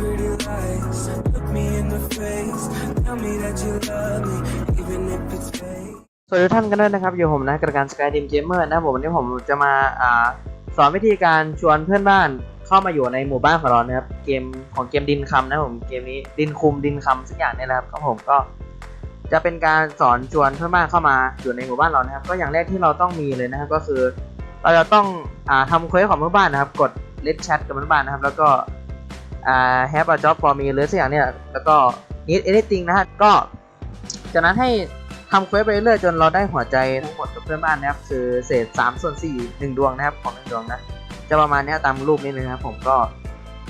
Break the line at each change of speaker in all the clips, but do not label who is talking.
pretty lies. Look me in the face. Tell me that you love me, even if it's fake.
สวัสดีทุกท่านกันด้วยนะครับ อยู่ผมนะกระการสกายดิมเกมเมอร์นะครับผมวันนี้ผมจะมาอ่าสอนวิธีการชวนเพื่อนบ้านเข้ามาอยู่ในหมู่บ้านของเรานะครับ เกมของเกมดินคำนะครับผมเกมนี้ดินคุมดินคำสักอย่างเนี่ยนะครับก็ผมก็ จะเป็นการสอนชวนเพื่อนบ้านเข้ามาอยู่ในหมู่บ้านเรานะครับ ก็อย่างแรกที่เราต้องมีเลยนะครับก็คือ เราจะต้องอ่าทำเควสของเพื่อนบ้านนะครับ กด let chat กับเพื่อนบ้านนะครับ แล้วก็ อ่า have a job for me หรือสักอย่างเนี่ย แล้วก็ need anything นะฮะ ก็จากนั้นให้ทำเควสไปเรื่อยๆจนเราได้หัวใจทั้งหมดกับเพื่อนบ้านนะครับ คือเศษ3ส่วน4 1 ดวงนะครับของหนึ่งดวงนะ จะประมาณนี้ตามรูปนี้เลยนะครับผมก็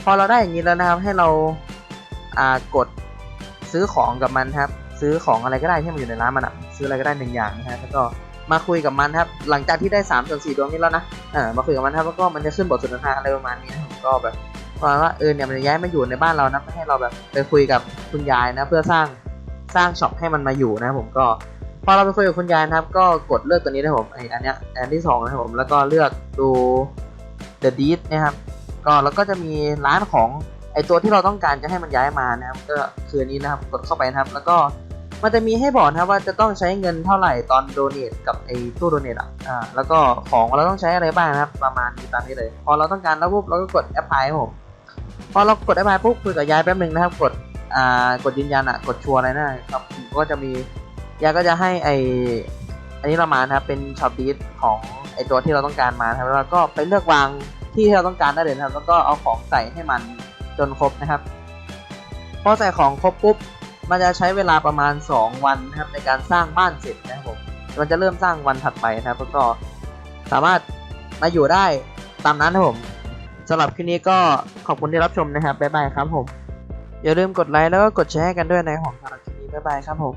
พอเราได้อย่างนี้แล้วนะครับ ให้เราอ่ากดซื้อของกับมันครับ ซื้อของอะไรก็ได้ที่มันอยู่ในร้านมันอะซื้ออะไรก็ได้หนึ่งอย่างนะฮะแล้วก็มาคุยกับมันครับ หลังจากที่ได้3ส่วน4ดวงนี้แล้วนะเออมาคุยกับมันครับแล้วก็มันจะขึ้นบทสนทนาอะไรประมาณนี้นะก็แบบ ประมาณว่าเออเนี่ยมันจะย้ายมาอยู่ในบ้านเรานะให้เราแบบไปคุยกับคุณยายนะ เพื่อสร้างสร้างช็อปให้มันมาอยู่นะผมก็พอเราไปคุยกับคุณยายนะครับ ก็กดเลือกตัวนี้นะผมไออันเนี้ยอันที่สองนะครับผมแล้วก็เลือกดู the deed นะครับก็แล้วก็จะมีร้านของไอตัวที่เราต้องการจะให้มันย้ายมานะครับก็คือนี้นะครับกดเข้าไปนะครับ แล้วก็มันจะมีให้บอกนะครับว่าจะต้องใช้เงินเท่าไหร่ตอนโดเนทกับไอตู้โดเนทอะอ่าแล้วก็ของเราต้องใช้อะไรบ้างนะครับ ประมาณนี้ตามนี้เลย พอเราต้องการแล้วปุ๊บเราก็กด apply ครับผม พอเรากด apply ปุ๊บคุยกับยายแป๊บหนึ่งนะครับ กดอ่ากดยืนยันอะ กดชัวร์อะไรนะครับก็จะมียายก็จะให้ไออันนี้เรามานะครับเป็นช็อปดีดของไอตัวที่เราต้องการมาครับแล้วก็ไปเลือกวางที่เราต้องการได้เลยนะครับ แล้วก็เอาของใส่ให้มันจนครบนะครับพอใส่ของครบปุ๊บมันจะใช้เวลาประมาณ 2 วันนะครับในการสร้างบ้านเสร็จนะครับผมมันจะเริ่มสร้างวันถัดไปนะครับแล้วก็สามารถมาอยู่ได้ตามนั้นนะครับผม สำหรับคลิปนี้ก็ขอบคุณที่รับชมนะครับบ๊ายบายครับผมอย่าลืมกดไลค์แล้วก็กดแชร์กันด้วยในของสำหรับคลิปนี้บ๊ายบายครับผม